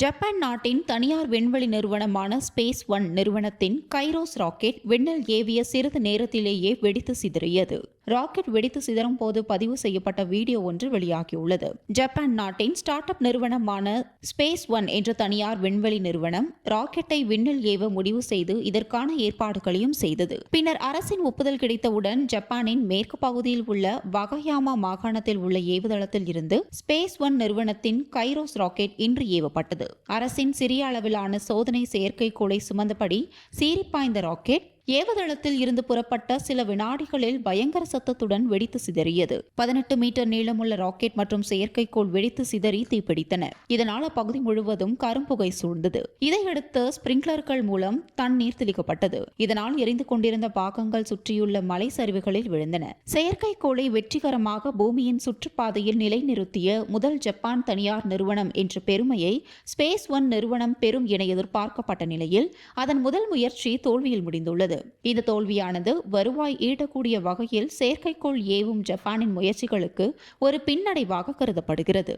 Japan நாட்டின் தனியார் விண்வெளி நிறுவனமான ஸ்பேஸ் ஒன் நிறுவனத்தின் கைரோஸ் ராக்கெட் விண்ணில் ஏவிய சிறிது நேரத்திலேயே வெடித்து சிதறியது. ராக்கெட் வெடித்து சிதறும் போது பதிவு செய்யப்பட்ட வீடியோ ஒன்று வெளியாகியுள்ளது. ஜப்பான் நாட்டின் ஸ்டார்ட் அப் நிறுவனமான ஸ்பேஸ் ஒன் என்ற தனியார் விண்வெளி நிறுவனம் ராக்கெட்டை விண்ணில் ஏவ முடிவு செய்து இதற்கான ஏற்பாடுகளையும் செய்தது. பின்னர் அரசின் ஒப்புதல் கிடைத்தவுடன் ஜப்பானின் மேற்கு பகுதியில் உள்ள வகையாமா மாகாணத்தில் உள்ள ஏவுதளத்தில் இருந்து ஸ்பேஸ் ஒன் நிறுவனத்தின் கைரோஸ் ராக்கெட் இன்று ஏவப்பட்டது. அரசின் சிறிய அளவிலான சோதனை செயற்கைக்கோளை சுமந்தபடி சீரிப்பாய்ந்த ராக்கெட் ஏவதளத்தில் இருந்து புறப்பட்ட சில வினாடிகளில் பயங்கர சத்தத்துடன் வெடித்து சிதறியது. பதினெட்டு மீட்டர் நீளமுள்ள ராக்கெட் மற்றும் செயற்கைக்கோள் வெடித்து சிதறி தீப்பிடித்தன. இதனால் அப்பகுதி முழுவதும் கரும்புகை சூழ்ந்தது. இதையடுத்து ஸ்பிரிங்க்லர்கள் மூலம் தண்ணீர் தெளிக்கப்பட்டது. இதனால் எரிந்து கொண்டிருந்த பாகங்கள் சுற்றியுள்ள மலை சரிவுகளில் விழுந்தன. செயற்கைக்கோளை வெற்றிகரமாக பூமியின் சுற்றுப்பாதையில் நிலைநிறுத்திய முதல் ஜப்பான் தனியார் நிறுவனம் என்ற பெருமையை ஸ்பேஸ் ஒன் நிறுவனம் பெறும் என எதிர்பார்க்கப்பட்ட நிலையில் அதன் முதல் முயற்சி தோல்வியில் முடிந்துள்ளது. இந்த தோல்வியானது வருவாய் ஈட்டக்கூடிய வகையில் செயற்கைக்கோள் ஏவும் ஜப்பானின் முயற்சிகளுக்கு ஒரு பின்னடைவாக கருதப்படுகிறது.